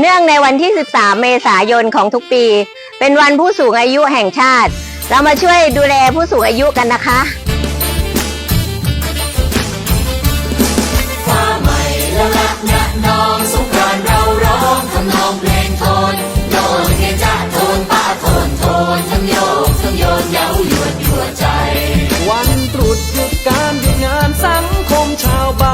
เนื่องในวันที่ 13 เมษายนของทุกปี เป็นวันผู้สูงอายุแห่งชาติ เรามาช่วยดูแลผู้สูงอายุกันนะคะฟ้าใหม่ละละนะน้องสงกรานต์เราร้องทำนองเพลงโทนโยนเกจ้าโทนป้าโทนโทนทั้งโยกทั้งโยนเย้ายวนยั่วใจ วันตรุษหยุดการหยุดงานสังคมชาวบ้าน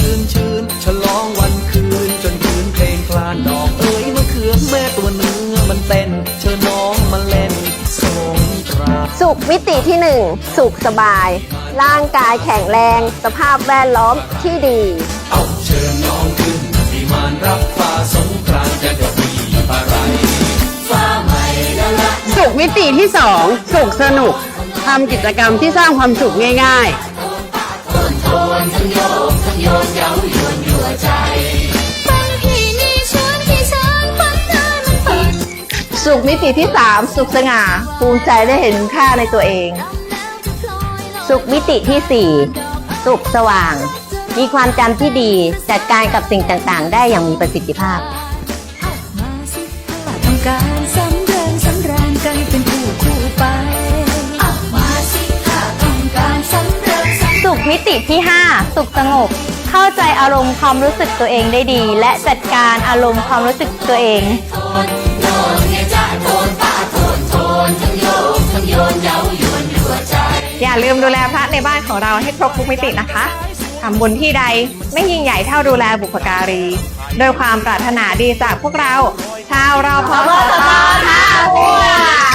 ชื่นชื่นฉลองวันคืน จนคืนเพลงคลานดอกเอ้ยมะเขือแม่ตัวเนื้อมันเต้นเชิญน้องมาเล่นสงกรานต์สุขมิติที่1สุขสบาย ร่างกายแข็งแรง สภาพแวดล้อมที่ดี เอาเชิญน้องขึ้นวิมานรับฟ้าสงกรานต์จะกระบี่อะไรฟ้าใหม่ละละ สุขมิติที่สองสุขสนุกทำกิจกรรมที่สร้างความสุขง่ายโทน โทนทั้งโยกทั้งโยนเย้ายวนยัวใจ สุขมิติที่ 3 สุขสง่า ภูมิใจได้เห็นค่าในตัวเอง สุขมิติที่ 4 สุขสว่าง มีความจำที่ดีจัดการกับสิ่งต่างๆ ได้อย่างมีประสิทธิภาพ มิติที่ 5 สุขสงบ เข้าใจอารมณ์ความรู้สึกตัวเองได้ดี และจัดการอารมณ์ความรู้สึกตัวเองอย่าลืมดูแลพระในบ้านของเราให้ครบทุกมิตินะคะทำบุญที่ใดไม่ยิ่งใหญ่เท่าดูแลบุพการีโดยความปรารถนาดีจากพวกเรา ชาวเราพอสตท่าบัว